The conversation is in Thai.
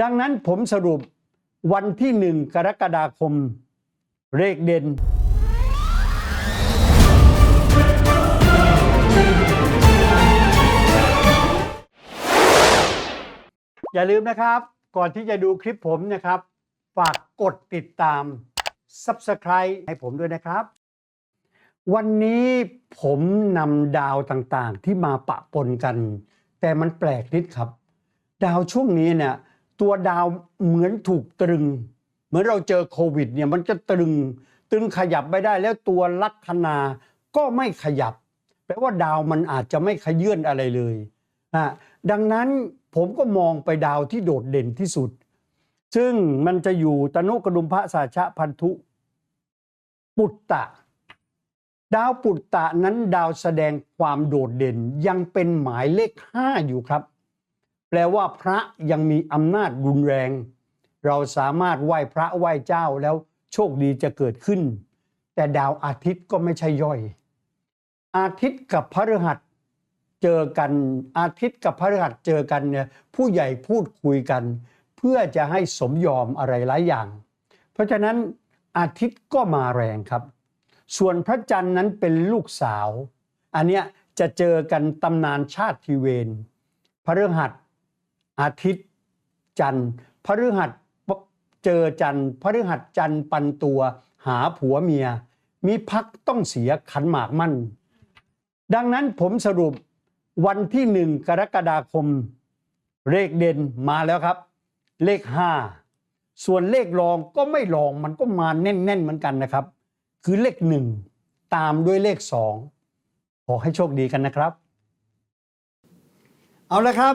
ดังนั้นผมสรุปวันที่หนึ่งกรกฎาคมเลขเด่นอย่าลืมนะครับ ก่อนที่จะดูคลิปผมนะครับ ฝากกดติดตาม Subscribe ให้ผมด้วยนะครับ วันนี้ผมนำดาวต่างๆ ที่มาปะปนกัน แต่มันแปลกนิดครับ ดาวช่วงนี้เนี่ย ตัวดาวเหมือนถูกตรึง เหมือนเราเจอโควิดเนี่ยมันจะตรึง ตรึงขยับไม่ได้แล้วตัวลัคนาก็ไม่ขยับ แปลว่าดาวมันอาจจะไม่ขยื่นอะไรเลยอะดังนั้นผมก็มองไปดาวที่โดดเด่นที่สุด ซึ่งมันจะอยู่ตนุกระดุมพระสาชะพันธุ ปุตตะ ดาวปุตตะนั้นดาวแสดงความโดดเด่นยังเป็นหมายเลขห้าอยู่ครับ แปลว่าพระยังมีอำนาจรุนแรง เราสามารถไหว้พระไหว้เจ้าแล้วโชคดีจะเกิดขึ้น แต่ดาวอาทิตย์ก็ไม่ใช่ย่อย อาทิตย์กับพฤหัสเจอกันอาทิตย์กับพฤหัสเจอกันเนี่ยผู้ใหญ่พูดคุยกัน เพื่อจะให้สมยอมอะไรหลายอย่าง เพราะฉะนั้นอาทิตย์ก็มาแรงครับ ส่วนพระจันทร์นั้นเป็นลูกสาว อันเนี้ยจะเจอกันตำนานชาติทีเวนพฤหัส อาทิตย์ จันทร์พฤหัสเจอจันทร์พฤหัสจันทร์ปันตัว หาผัวเมีย มีพักต้องเสียขันหมากมั่น ดังนั้นผมสรุปวันที่หนึ่งกรกฎาคม เลขเด่นมาแล้วครับ เลขห้าส่วนเลขรองก็ไม่รองมันก็มาแน่นๆเหมือนกันนะครับ คือเลขหนึ่งตามด้วยเลขสองขอให้โชคดีกันนะครับ เอาละครับ